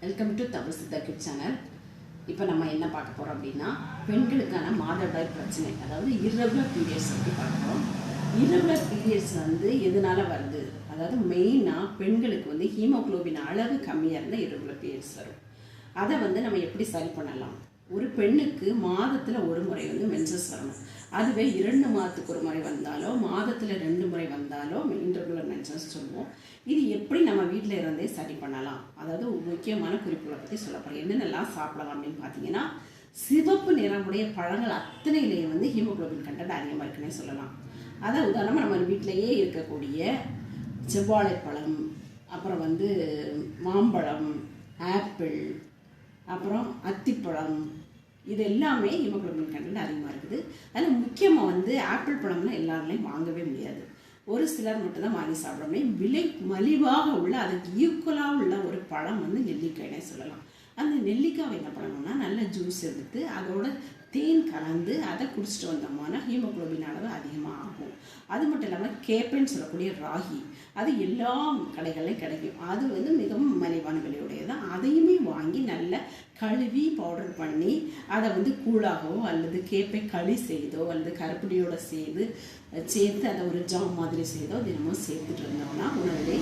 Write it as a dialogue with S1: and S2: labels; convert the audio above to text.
S1: Welcome to Tamil Siddha kid channel இப்போ நம்ம என்ன பார்க்க போகிறோம் அப்படின்னா பெண்களுக்கான மாதவிடாய் பிரச்சனை. அதாவது இரகுலர் பீரியட்ஸ் பற்றி பார்க்குறோம் இரகுலர் பீரியட்ஸ் வந்து எதனால வருது? அதாவது மெயினாக பெண்களுக்கு வந்து ஹீமோகுளோபின் அளவு கம்மியாக இருந்தால் இரகுலர் பீரியட்ஸ் வரும். அதை வந்து நம்ம எப்படி சரி பண்ணலாம்? ஒரு பெண்ணுக்கு மாதத்தில் ஒரு முறை வந்து மென்சஸ் வரணும். அதுவே இரண்டு மாதத்துக்கு ஒரு முறை வந்தாலோ மாதத்தில் ரெண்டு முறை வந்தாலோ இது எப்படி நம்ம வீட்டில் இருந்தே சரி பண்ணலாம்? அதாவது முக்கியமான குறிப்புகளை பற்றி சொல்லப்படும் என்னென்னலாம் சாப்பிடலாம் அப்படின்னு பார்த்தீங்கன்னா சிவப்பு நிறமுடைய பழங்கள் அத்தனையிலேயே வந்து ஹீமோக்ளோபின் கண்டென்ட் அதிகமாக இருக்குன்னே சொல்லலாம். அதை உதாரணமாக நம்ம வீட்டிலேயே இருக்கக்கூடிய செவ்வாழைப்பழம் அப்புறம் வந்து மாம்பழம் ஆப்பிள் அப்புறம் அத்திப்பழம் இது எல்லாமே ஹீமோக்ளோபின் கண்டென்ட் அதிகமாக இருக்குது. அதில் முக்கியமாக வந்து ஆப்பிள் பழம்லாம் எல்லாருலையும் வாங்கவே முடியாது. ஒரு சிலர் மட்டும்தான் வாங்கி சாப்பிட முடியும் விலை மலிவாக உள்ள அதுக்கு ஈக்குவலாக உள்ள ஒரு பழம் வந்து நெல்லிக்காய்னே சொல்லலாம். அந்த நெல்லிக்காவை என்ன பண்ணணும்னா நல்ல ஜூஸ் எடுத்து அதோட தேன் கலந்து அதை குடிச்சிட்டு வந்தோம்னா ஹீமோகுளோபின் அளவு அதிகமாக ஆகும் அது மட்டும் இல்லாமல் கேப்பைன்னு சொல்லக்கூடிய ராகி அது எல்லா கடைகள்லையும் கிடைக்கும். அது வந்து மிகவும் மலிவான விலையுடையது. அதையுமே வாங்கி நல்ல கழுவி பவுடர் பண்ணி அதை வந்து கூழாகவோ அல்லது கேப்பை களி செய்தோ அல்லது கருப்படியோட செய்து சேர்த்து அதை ஒரு ஜாம் மாதிரி செய்தோ தினமும் சேர்த்துட்டு இருந்தோம்னா உணவிலே